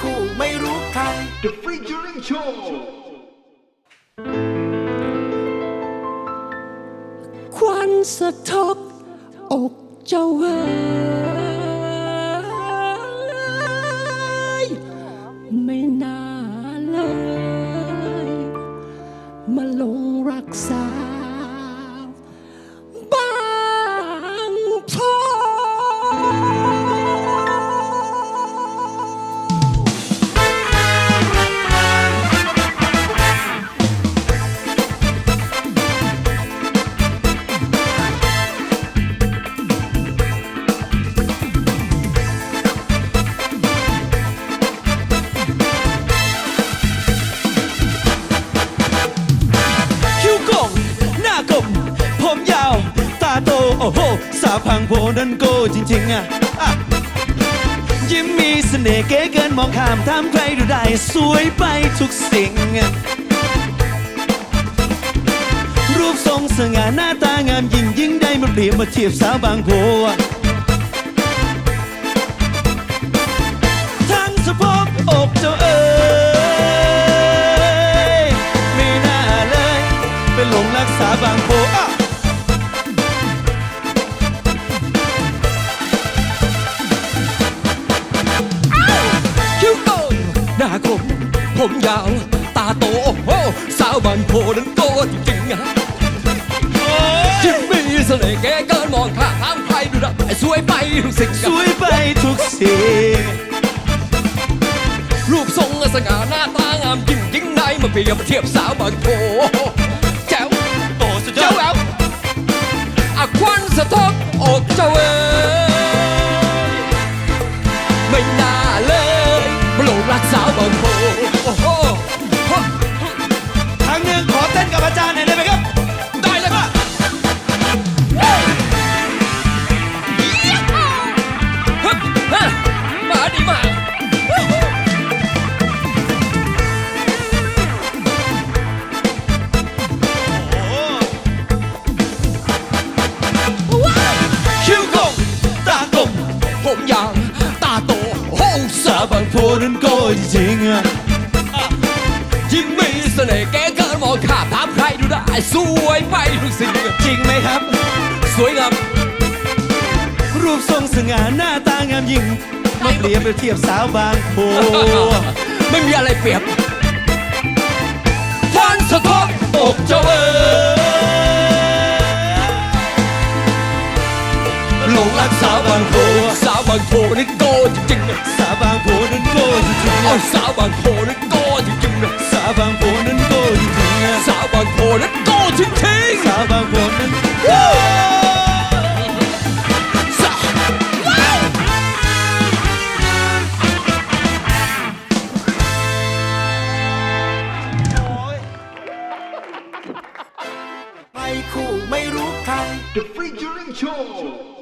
คู่ไม่รู้ใคร The Featuring Show ควันสะทกอกเจ้าเอ๋ยไม่น่าเลย มาลงรักษาาพังโพนันโกจริงๆอะยิ้มมีเสน่ห์เก๋เกินมองข้ามทำใครดูได้สวยไปทุกสิ่ง รูปทรงสง่าหน้าตางามยิ่งยิ่งได้มาเปรียบมาเทียบสาวบางโพ ผมยาว ตาโตโอ้โหสาวบางโพนั้นโตจริงๆอะยิ้มมีเสน่ห์แก่เกินมองข้ามใครดูได้สวยไปทุกสิ่งสวยไปทุกสิ่งรูปทรงสง่าหน้าตางามยิ่งยิ่งได้มาเปรียบเทียบสาวบางโพแจ๋วโอ้สุดยอเจ้าดแหววอะควันสะทกอกเจ้าเอ๋ยไม่น่าเลยมาหลงรักสาวบางโพาวตาโตโอ้โหสาบางโพนั้นโกจริงๆอะยิ้มมีเสน่ห์แกเกินมองข้าถามใครดูได้ สวยไปทุกสิ่งจริงไหมครับ สวยงามรูปทรงสง่าหน้าตางามยิ่งมาเปรียบเทียบสาวบางโพไม่มีอะไรเปรียบควันสะท้อนอกเจ้าเอ๋หลงรักสาวบางโพางโพนี่โตจริงๆสาวบางโพนั้นโกจริงๆเอาสาวบางโพนี่โตจริงๆสาวบางโพนั้นโกจริงๆสาวบางโพนี่โตจริงๆสาวบางโพนั้นโกๆสาวใครคู่ไม่รู้ใคร The Featuring Show